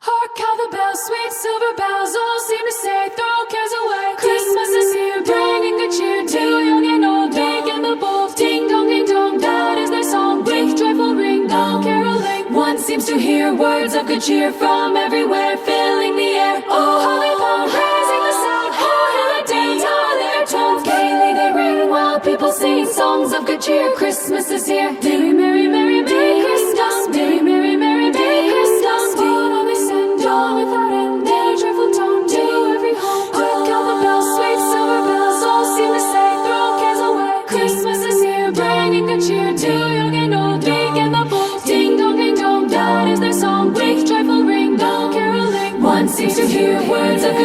Hark how the bells, sweet silver bells, all seem to say, throw cares away. Christmas is here, bringing good cheer to young and old, big and the bold. Ding dong, ding dong, that is their song. With joyful ring, all caroling. One seems to hear words of good cheer from everywhere, filling the air. Oh, holy bell, raising the sound. Hill and dance, all their tones. Gaily they ring while people sing songs of good cheer. Christmas is here. Merry,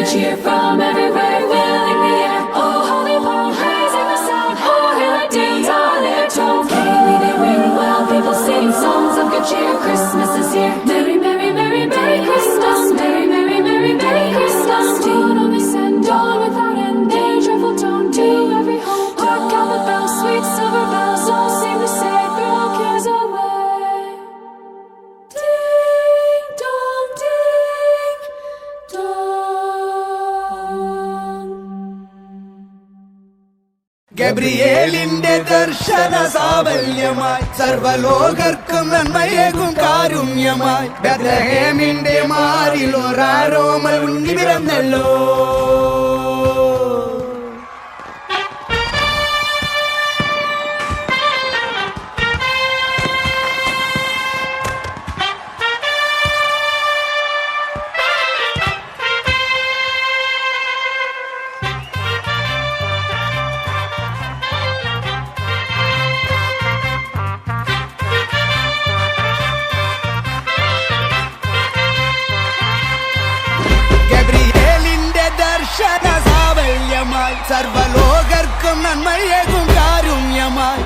cheer from everywhere, filling the air. Oh, holy ball, raising the sound. Oh, dance, all their tones. Gaily they ring while people sing songs of good cheer. Christmas is here. ഗബ്രിയേലിന്റെ ദർശന സാബല്യമായി സർവലോകർക്കും നന്മയേകും കാരുണ്യമായി. ബദ്രഹേമിന്റെ മാറിൽ ഒരാരോമൽ ഉണ്ണി പിറന്നല്ലോ. சர்வலோகர்க்கும் நன்மை ஏகும் காருண்யமாய்.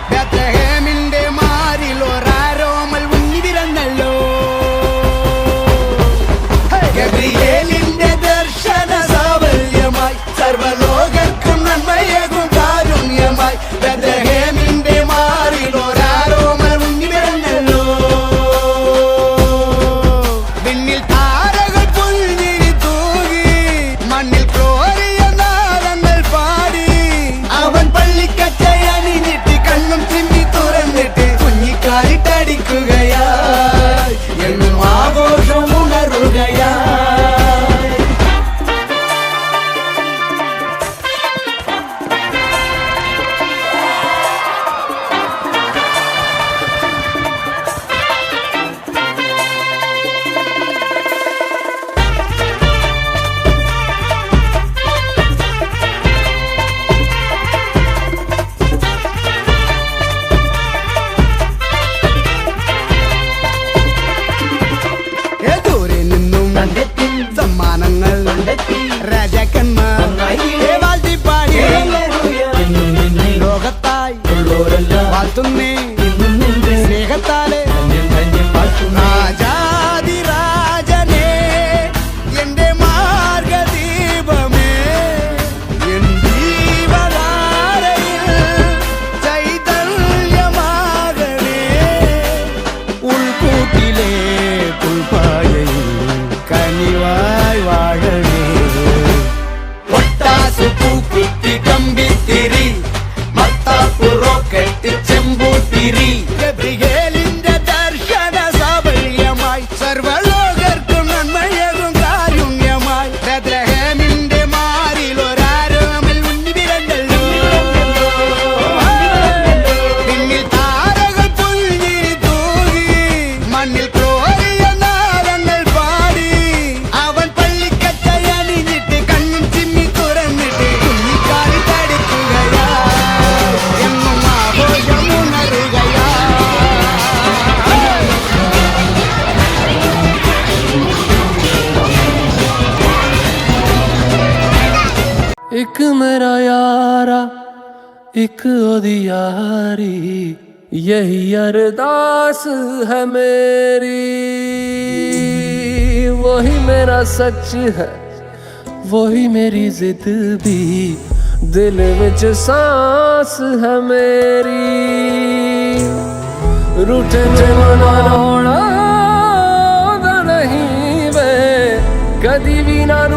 ਮੇਰਾ ਯਾਰਾ ਇੱਕ ਉਹਦੀ ਯਾਰੀ ਯਹੀ ਅਰਦਾਸ ਹੈ ਮੇਰੀ वही मेरा सच है वही मेरी जिद भी दिल विच सांस है मेरी रूठे में मनाना ਉਹਦਾ ਨਹੀਂ ਵੇ ਕਦੀ ਵੀ ਨਾ ਰੂਠਣਾ